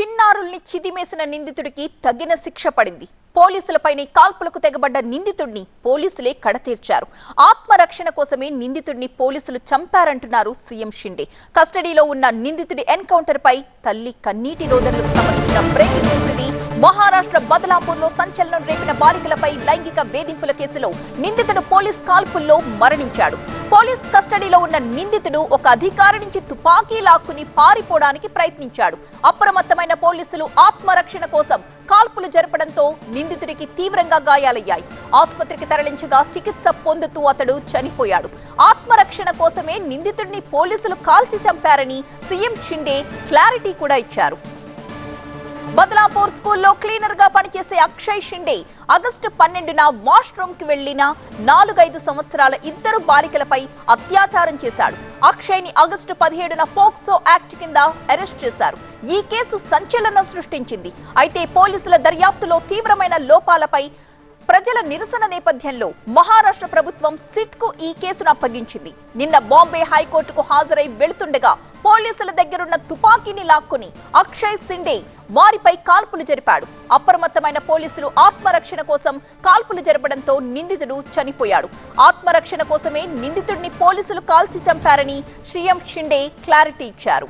చిన్నారుల్ని చిదిమేసిన నిందితుడికి తగిన శిక్ష పడింది. పోలీసులపైనే కాల్పులకు తెగబడ్డ నిందితుడిని పోలీసులే కడతీర్చారు. ఆత్మరక్షణ కోసమే నిందితుడిని పోలీసులు చంపారంటున్నారు సీఎం షిండే. కస్టడీలో ఉన్న నిందితుడి ఎన్కౌంటర్ పై తల్లి కన్నీటి రోదనలకు సంబంధించిన బ్రేకింగ్ న్యూస్ ఇది. మహారాష్ట్ర బదలాపూర్లో సంచలనం రేపిన బాలికలపై లైంగిక వేధింపుల కేసులో నిందితుడు పోలీస్ కాల్పుల్లో మరణించాడు. పోలీస్ కస్టడీలో ఉన్న నిందితుడు ఒక అధికారి నుంచి తుపాకీ లాక్కుని పారిపోవడానికి ప్రయత్నించాడు. అప్రమత్తమైన పోలీసులు ఆత్మరక్షణ కోసం కాల్పులు జరపడంతో నిందితుడికి తీవ్రంగా గాయాలయ్యాయి. ఆసుపత్రికి తరలించగా చికిత్స పొందుతూ అతడు చనిపోయాడు. ఆత్మరక్షణ కోసమే నిందితుడిని పోలీసులు కాల్చి చంపారని సీఎం షిండే క్లారిటీ కూడా ఇచ్చారు. బదలాపూర్ స్కూల్లో క్లీనర్గా పనిచేసే అక్షయ్ షిండే ఆగస్టు పన్నెండున వాష్రూమ్కి వెళ్ళిన నాలుగైదు సంవత్సరాల ఇద్దరు బాలికలపై అత్యాచారం చేశాడు. అక్షయ్ని ఆగస్టు పదిహేడున పోక్సో యాక్ట్ కింద అరెస్ట్ చేశారు. ఈ కేసు సంచలనం సృష్టించింది. అయితే పోలీసుల దర్యాప్తులో తీవ్రమైన లోపాలపై ప్రజల నిరసన నేపథ్యంలో మహారాష్ట్ర ప్రభుత్వం సిట్కు ఈ కేసును అప్పగించింది. నిన్న బాంబే హైకోర్టుకు హాజరై వెళుతుండగా పోలీసుల దగ్గరున్న తుపాకీని లాక్కుని అక్షయ్ సిండే వారిపై కాల్పులు జరిపాడు. అప్రమత్తమైన పోలీసులు ఆత్మరక్షణ కోసం కాల్పులు జరపడంతో నిందితుడు చనిపోయాడు. ఆత్మరక్షణ కోసమే నిందితుడిని పోలీసులు కాల్చి చంపారని సీఎం షిండే క్లారిటీ ఇచ్చారు.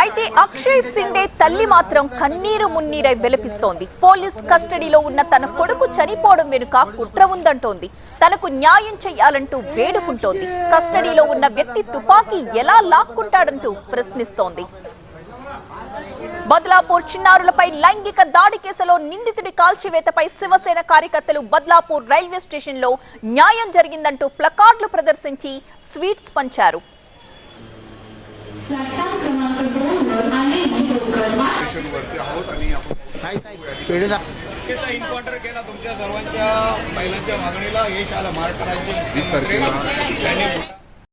అయితే అక్షయ్ సిండే తల్లి మాత్రం కన్నీరు మున్నీరై విలపిస్తోంది. పోలీస్ కస్టడీలో ఉన్న తన కొడుకు చనిపోవడం వెనుక కుట్ర ఉందంటోంది. తనకు న్యాయం చెయ్యాలంటూ వేడుకుంటోంది. కస్టడీలో ఉన్న వ్యక్తి తుపాకీ ఎలా లాక్కుంటాడంటూ ప్రశ్నిస్తోంది. బద్లాపూర్ చిన్నారులపై లైంగిక దాడి కేసులో నిందితుడి కాల్చివేతపై శివసేన కార్యకర్తలు బద్లాపూర్ రైల్వే స్టేషన్లో న్యాయం జరిగిందంటూ ప్లకార్డులు ప్రదర్శించి స్వీట్స్ పంచారు प्लॅटफॉर्म क्रमांक दोन वर आले झिरोकर स्टेशनवरती आहोत आणि आपण त्याचा इन्काउंटर केला तुमच्या सर्वांच्या महिलांच्या मागणीला यश आलं महाराष्ट्र राज्य वीस तारखेला त्यांनी